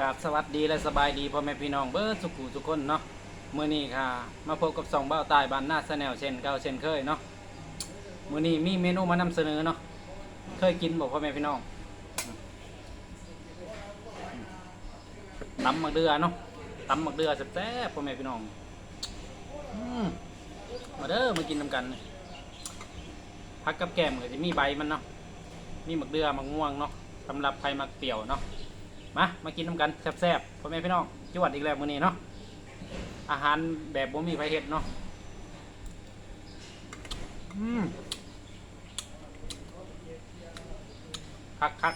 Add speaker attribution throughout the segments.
Speaker 1: กราบสวัสดีและสบายดีพ่อแม่พี่น้องเบิร์ดสุขุทุกคนเนาะมื้อนี้ค่ะ มาพบกับสองเบ้าตายบ้านหน้าสแนลเช่นเก่าเช่นเคยเนาะมื้อนี้มีเมนูมานำเสนอเนาะเคยกินบ่พ่อแม่พี่น้องตำหมักเดือเนาะตำหมักเดือแซ่บๆพ่อแม่พี่น้องมาเด้อมากินนำกันพักกับแกมก็จะมีใบมันเนาะมีหมักเดือหมักม่วงเนาะสำหรับใครมักเปรี้ยวเนาะ มามากินน้ำกันแซ่บๆพ่อแม่พี่น้องจวดอีกแล้วมื้อนี้เนาะอาหารแบบบ่มีไผเฮ็ดเนาะอืมคักคัก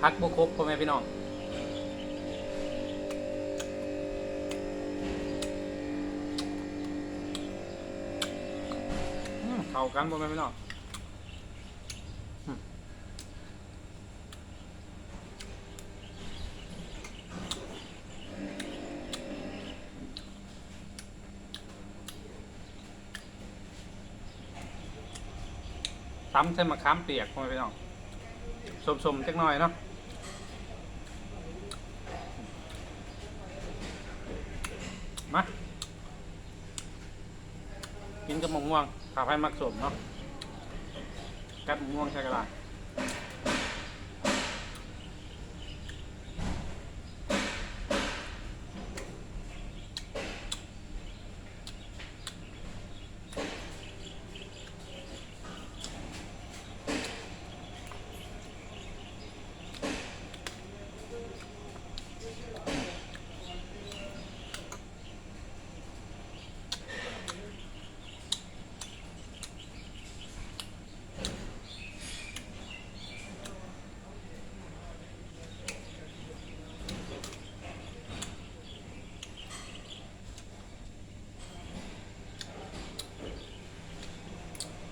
Speaker 1: พักบุครบพ่อแม่พี่น้อง เข้ากันบ่แม่นพี่น้องตำใส่มะขามเปียกพ่อแม่พี่น้องสมๆจักหน่อยเนาะมากินกับมะม่วง ขาไฟมักสมเนาะกัดม่วงใช่กระดาษ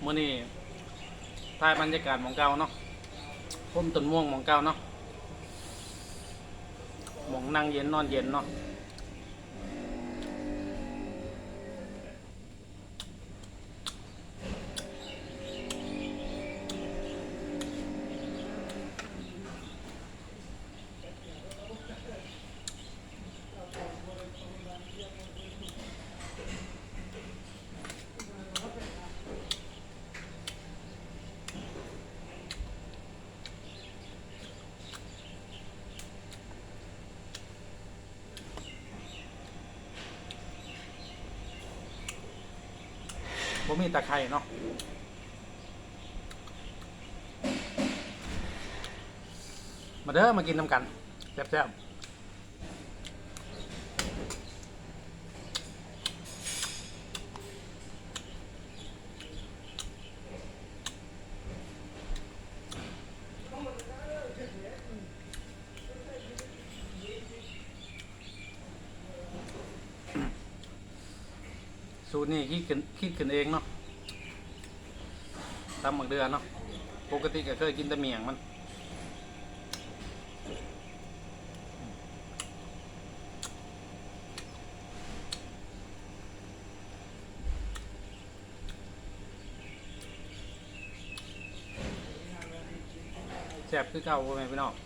Speaker 1: มื่อนี้ถ่ายบรรยากาศหมองเก่าเนาะพุ่มต้นม่วงหมองเก่าเนาะหมองนั่งเย็นนอนเย็นเนาะ บ่มีตะไคร่เนาะมาเด้อมากินน้ำกันแซ่บๆ สูตรนี้คิดขึ้นคิดขึ้นเองเนาะตำหมักเดือนเนาะปกติก็เคยกินแต่เมียงมันแซ่บคือเก่าพ่อแม่พี่น้อง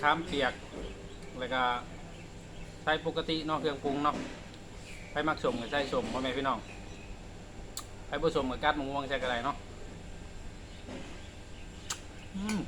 Speaker 1: ขามเปียก แล้วก็ใช้ปกติเนาะเครื่องปรุงเนาะไปมักสมกับใช้สมพ่อแม่พี่น้องไปผสมกับกัดมะม่วงใช่กระไรเนาะอืม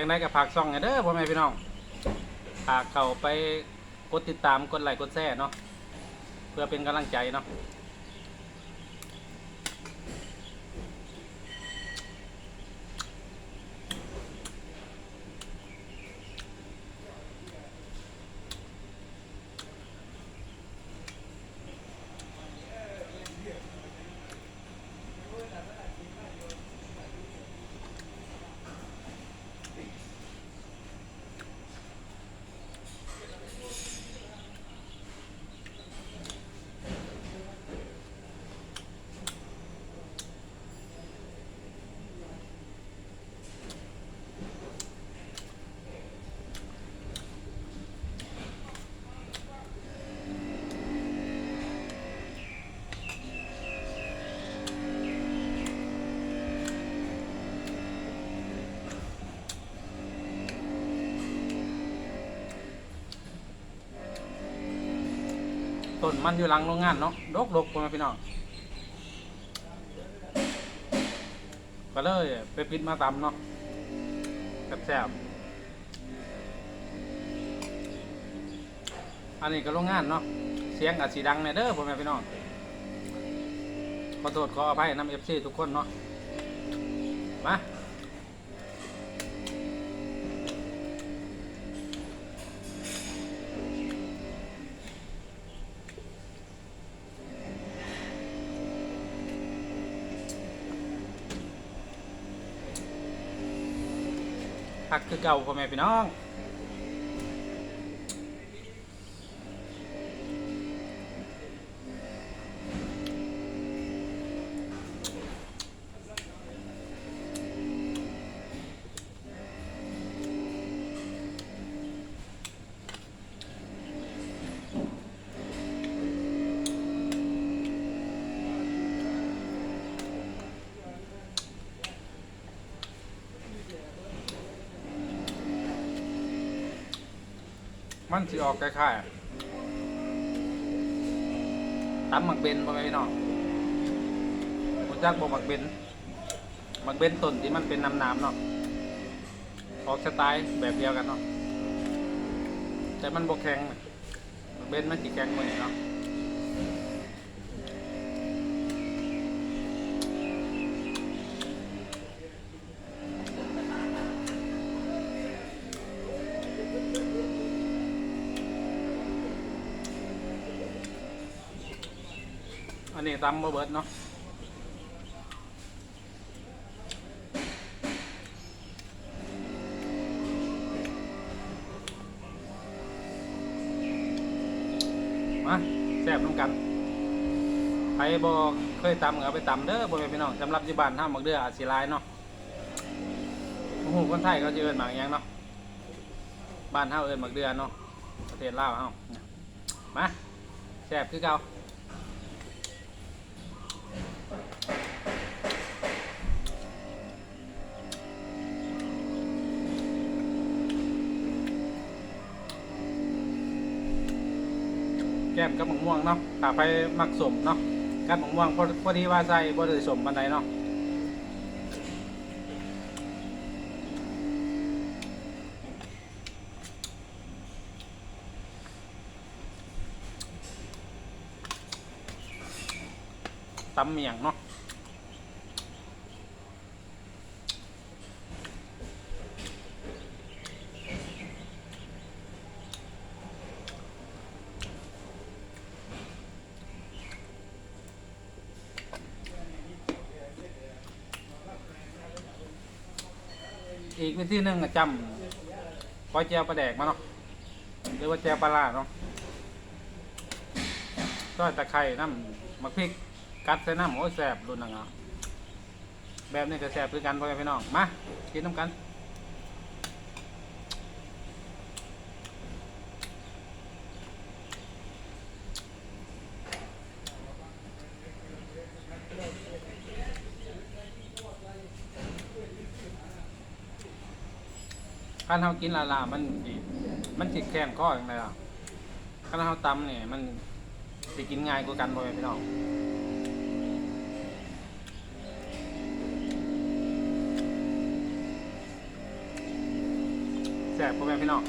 Speaker 1: จังไดกับผักซ่องไงเด้อพ่อแม่พี่น้องฝากเข้าไปกดติดตามกดไลค์กดแชร์เนาะเพื่อเป็นกำลังใจเนาะ ต้นมันอยู่หลังโรงงานเนาะดกดกพ่อแม่พี่น้องก็เลยไปปิดมาตำเนาะแซ่บๆอันนี้ก็โรงงานเนาะเสียงอาจสีดังในอยเด้อพ่อแม่พี่น้องขอโทษขออภัยนำเอฟซีทุกคนเนาะมา พักคือเก่าพ่อแม่พี่น้อง มันสิออกคล้ายๆตำหมักเบนพ่อแม่พี่น้องรู้จักบ่หมักเบนหมักเบนต้นที่มันเป็นน้ำๆเนาะออกสไตล์แบบเดียวกันเนาะแต่มันบกแข็งหมักเบนมันสีแข็งกว่านี้เนาะ อันนี้ตำบ่เบิดเนาะมาแซ่บน้ำกันใครบอกเคยตำเอาไปตำเด้อพ่อแม่พี่น้องสำหรับที่บ้านห้ามหมักเดืออาจสิลายเนาะโอ้โหคนไทยเขาจะเอิ้นหมากยังเนาะบ้านเฮาเอิ้นหมักเดือเนาะประเทศลาวเฮามาแซ่บคือเก่า ก้มกับมะม่วงเนาะถ้าไปมักสมเนาะกับมะม่วงพอพอดีว่าใส่บ่ได้สมบันใดเนาะตำเมียงเนาะ อีกวิธีหนึงอะจำก้อยแจวปลาแดกมาเนาะหรือว่าแจวปลาลาเนาะซอยตะไคร่น้ำมะพริกกัดใส่น้ำโอ้ยแสบรุ่นนังอะแบบนี้ก็แสบคือกันพ่อแม่พี่น้องมากินน้ำกัน การเฮากินลาลามันสิมันจิแข็งคออย่างไรล่ะการเฮาตำเนี่ยมันสิกินง่ายกว่ากันพ่แม่พี่น้องแซ่บพ่แม่พี่น้อง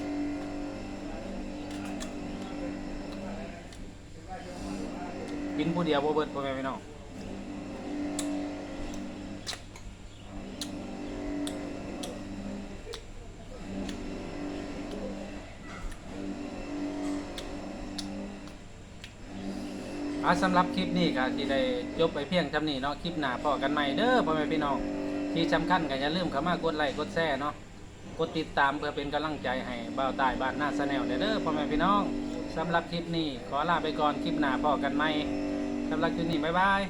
Speaker 1: กินผู้เดียวบ่เบิดพ่แม่พี่น้อง อะสำหรับคลิปนี้ก็ที่ได้ยกไปเพียงเท่านี้เนาะคลิปหน้าพอกันใหม่เด้อพ่อแม่พี่น้องที่สำคัญก็อย่าลืมเข้ามากดไลค์กดแชร์เนาะกดติดตามเพื่อเป็นกำลังใจให้บ่าวตายบ้านหน้าสแนลเด้อพ่อแม่พี่น้องสำหรับคลิปนี้ขอลาไปก่อนคลิปหน้าพอกันใหม่สำหรับคลิปนี้บ๊ายบาย